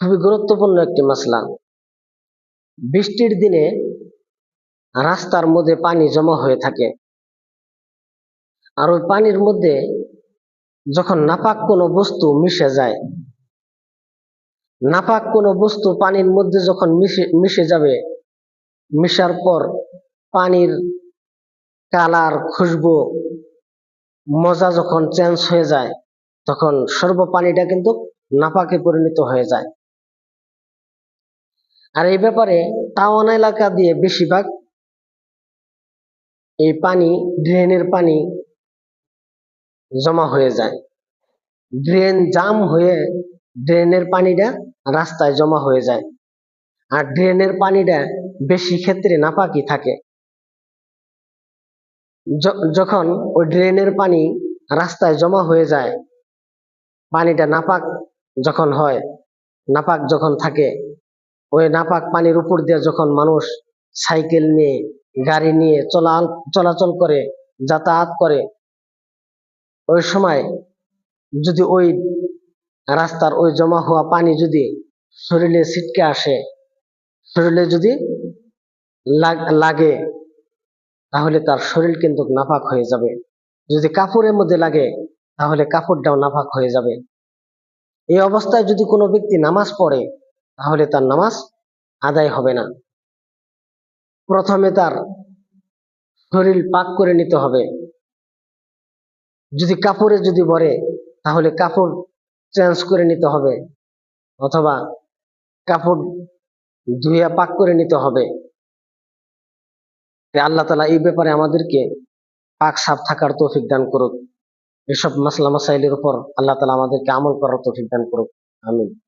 খুবই গুরুত্বপূর্ণ একটি মাসলা। বৃষ্টির দিনে রাস্তার মধ্যে পানি জমা হয়ে থাকে। আর ওই পানির মধ্যে যখন নাপাক কোনো বস্তু মিশে যায়, নাপাক কোনো বস্তু পানির মধ্যে যখন মিশে মিশে যাবে, মিশার পর পানির কালার, খুশবু, মজা যখন চেঞ্জ হয়ে যায়, তখন সর্ব পানিটা কিন্তু নাপাকে পরিণত হয়ে যায়। আর এই ব্যাপারে টাউন এলাকা দিয়ে বেশিরভাগ এই পানি, ড্রেনের পানি জমা হয়ে যায়। ড্রেন জাম হয়ে ড্রেনের পানিটা রাস্তায় জমা হয়ে যায়। আর ড্রেনের পানিটা বেশি ক্ষেত্রে নাপাকি থাকে। যখন ওই ড্রেনের পানি রাস্তায় জমা হয়ে যায়, পানিটা নাপাক যখন হয়, নাপাক যখন থাকে ওই নাপাক পানির উপর দিয়ে যখন মানুষ সাইকেল নিয়ে, গাড়ি নিয়ে চলা চলাচল করে, যাতায়াত করে, ওই সময় যদি ওই রাস্তার ওই জমা হওয়া পানি যদি শরীরে ছিটকে আসে, শরীরে যদি লাগ- তাহলে তার শরীর কিন্তু নাপাক হয়ে যাবে। যদি কাপড়ের মধ্যে লাগে, তাহলে কাপড়টাও নাপাক হয়ে যাবে। এই অবস্থায় যদি কোনো ব্যক্তি নামাজ পড়ে তাহলে তার নামাজ আদায় হবে না। প্রথমে তার শরীর পাক করে নিতে হবে। যদি কাপড়ে যদি ভরে তাহলে কাপড় চেঞ্জ করে নিতে হবে অথবা কাপড় ধুইয়া পাক করে নিতে হবে। আল্লাহ তালা এই ব্যাপারে আমাদেরকে পাক সাফ থাকার তৌফিক দান করুক। এসব মাসলা মাসাইলের উপর আল্লাহ তালা আমাদেরকে আমল করার তৌফিক দান করুক। আমিন।